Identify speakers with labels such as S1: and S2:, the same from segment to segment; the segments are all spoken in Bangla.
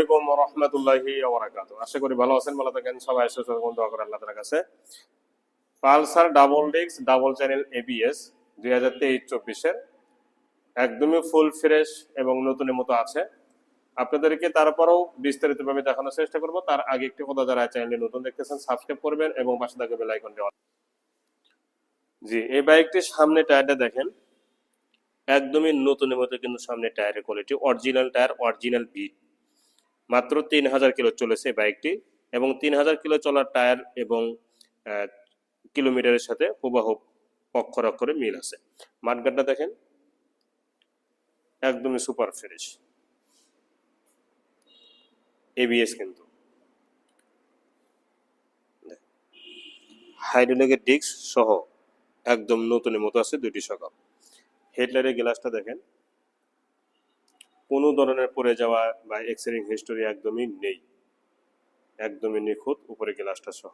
S1: আসসালামাইকুম রহমতুল্লাহি আশা করি ভালো আছেন, ভালো থাকেন। সবাই সুস্থ থাকুন, দোয়া কাছে। Pulsar double disc, double channel ABS একদমই ফুল ফ্রেশ এবং নতুনের মতো আছে। আপনাদেরকে তারপরেও বিস্তারিতভাবে দেখানোর চেষ্টা করব। তার আগে একটি কথা, যারা চ্যানেলে নতুন দেখতেছেন, সাবস্ক্রাইব করবেন এবং পাশে থাকা বেল জি, এই বাইকটির সামনে টায়ারটা দেখেন। একদমই নতুনের মতো কিন্তু সামনে টায়ারের কোয়ালিটি অরিজিনাল টায়ার অরিজিনাল বিট মাত্র তিন হাজার কিলো চলেছে বাইকটি এবং তিন হাজার কিলো চলার টায়ার এবং কিলোমিটারের সাথে হুবাহুব অক্ষর অক্ষরে মিল আছে। মাঠগাটটা দেখেন। একদমই সুপার ফ্রেশ। এবিএস কিন্তু। হাইড্রোলিকের ডিস্ক সহ একদম নতুনের মতো আছে দুটি সকাল হেডলাইটের গ্লাসটা দেখেন। কোনো ধরনের পড়ে যাওয়া বা এক্সিডেন্ট হিস্টোরি একদমই নেই। একদমই নিখুঁত, উপরে গ্লাসটা সহ।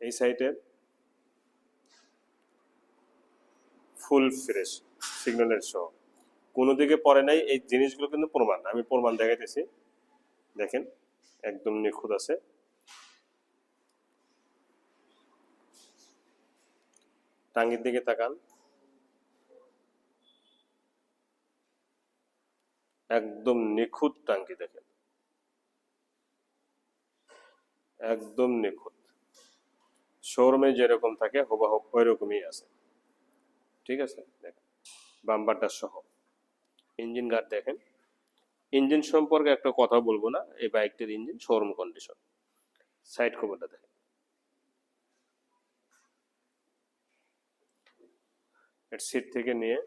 S1: এই সাইটে ফুল ফ্রেশ সিগন্যালের সহ। কোনো দিকে পড়ে নাই, এই জিনিসগুলো কিন্তু প্রমাণ। আমি প্রমাণ দেখাইতেছি। দেখেন, একদম নিখুঁত আছে। টাঙ্গির দিকে তাকান। একদম নিখুঁত টাঙ্কি দেখেন। একদম নিখুঁত। শোরুমে যেরকম থাকে হুবাহুব ওই রকমই আছে। ঠিক আছে? দেখেন, বাম্পারটা সহ। ইঞ্জিন গার্ড দেখেন। ইঞ্জিন সম্পর্কে একটা কথা বলব না, এই বাইকটির ইঞ্জিন শোরুম কন্ডিশন। সাইড খবরটা দেখেন। সিট থেকে নিয়ে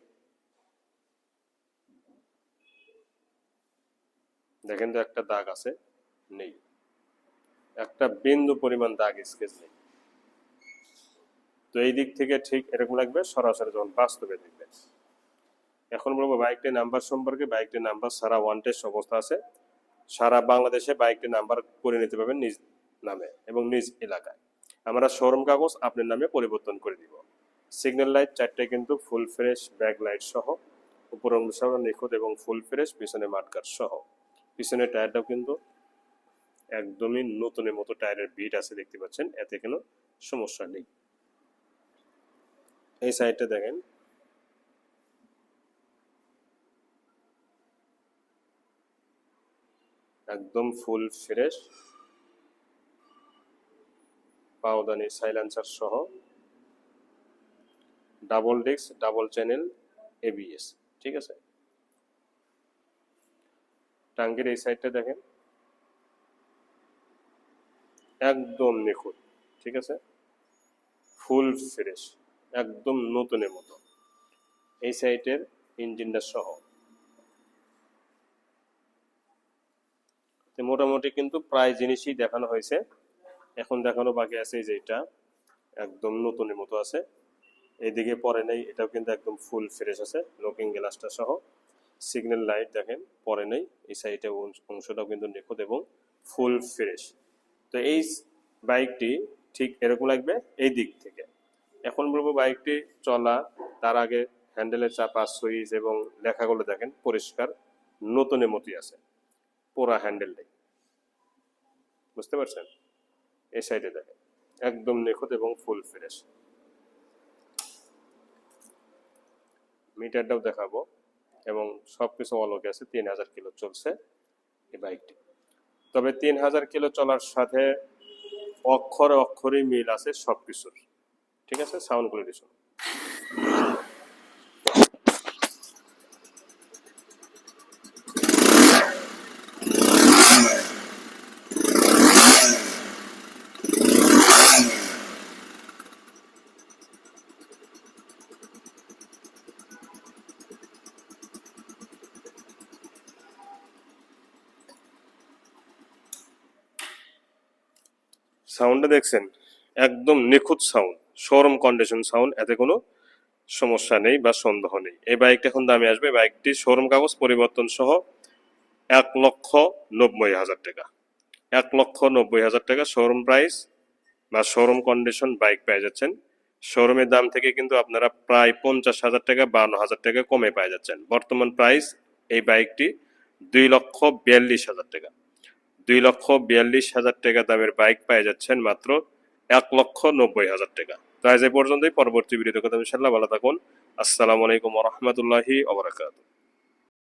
S1: দেখেন তো একটা দাগ আছে, নেই। একটা বিন্দু পরিমাণ দাগ স্কেচ নেই। তো এই দিক থেকে ঠিক এরকম লাগবে, সরাসরি যখন বাস্তবে দেখবেন। এখন বলব বাইকটির নাম্বার সম্পর্কে, বাইকটির নাম্বার সারা ওয়ান টেস্ট অবস্থা আছে। সারা বাংলাদেশে বাইকটির নাম্বার করে নিতে পারবেন নিজ নামে এবং নিজ এলাকায়। আমরা শোরুম কাগজ আপনার নামে পরিবর্তন করে দিব। সিগন্যাল লাইট চারটে কিন্তু ফুল ফ্রেশ, ব্যাক লাইট সহ উপর অংশ নিখুঁত এবং ফুল ফ্রেশ, পিছনে মাঠকার সহ। পিছনের টায়ারটাও কিন্তু একদমই নতুনের মতো টায়ারের বিট আছে দেখতে পাচ্ছেন, এতে কোনো সমস্যা নেই। এই সাইডটা দেখেন। একদম ফুল ফ্রেশ। পাওদানি সাইলেন্সার সহ। Double disc, double channel ABS ঠিক আছে? টাঙ্গির এই সাইডটা দেখেন। একদম নিখুঁত, ঠিক আছে? ফুল ফ্রেশ, একদম নতুনের মতো। এই সাইডের ইঞ্জিনটা সহ। মোটামুটি কিন্তু প্রায় জিনিসই দেখানো হয়েছে। এখন দেখানো বাকি আছে এই যে এটা একদম নতুনের মতো আছে। এইদিকে পরে নেই, এটাও কিন্তু একদম ফুল ফ্রেশ আছে লুকিং গ্লাসটা সহ। সিগন্যাল লাইট দেখেন, পরে নেই। এই সাইডে অংশটাও কিন্তু নিখুঁত এবং ফুল ফ্রেশ তো এই বাইকটি ঠিক এরকম লাগবে এই দিক থেকে। এখন বলব বাইকটি চলা, তার আগে হ্যান্ডেলের চাপা সুইচ এবং লেখাগুলো দেখেন, পরিষ্কার, নতুনের মতোই আছে। পোড়া হ্যান্ডেল নেই বুঝতে পারছেন? এই সাইডে দেখেন, একদম নিখুঁত এবং ফুল ফ্রেশ মিটারটাও দেখাবো। এবং সব কিছু অলকে আছে তিন হাজার কিলো চলছে এই বাইকটি। তবে তিন হাজার কিলো চলার সাথে অক্ষরে অক্ষরে মিল আছে সব কিছুর ঠিক আছে? সাউন্ড কোয়ালিটি সাউন্ডটা দেখছেন? একদম নিখুঁত সাউন্ড, শোরুম কন্ডিশন সাউন্ড, এতে কোনো সমস্যা নেই বা সন্দেহ নেই। এই বাইকটা এখন দামে আসবে, বাইকটি শোরুম কাগজ পরিবর্তন সহ এক লক্ষ নব্বই হাজার টাকা। এক লক্ষ নব্বই হাজার টাকা শোরুম প্রাইস বা শোরুম কন্ডিশন বাইক পেয়ে যাচ্ছেন। শোরুমের দাম থেকে কিন্তু আপনারা প্রায় পঞ্চাশ হাজার টাকা, বান্ন হাজার টাকা কমে পেয়ে যাচ্ছেন। বর্তমান প্রাইস এই বাইকটি দুই লক্ষ বিয়াল্লিশ হাজার টাকা। দুই লক্ষ বিয়াল্লিশ হাজার টাকা দামের বাইক পেয়ে যাচ্ছেন মাত্র এক লক্ষ নব্বই হাজার টাকা। তো আজ এ পর্যন্তই। পরবর্তী ভিডিওতে কথা ইনশাল্লাহ ভালো থাকুন। আসসালামু আলাইকুম রহমতুল্লাহি ওবরাকাতুহ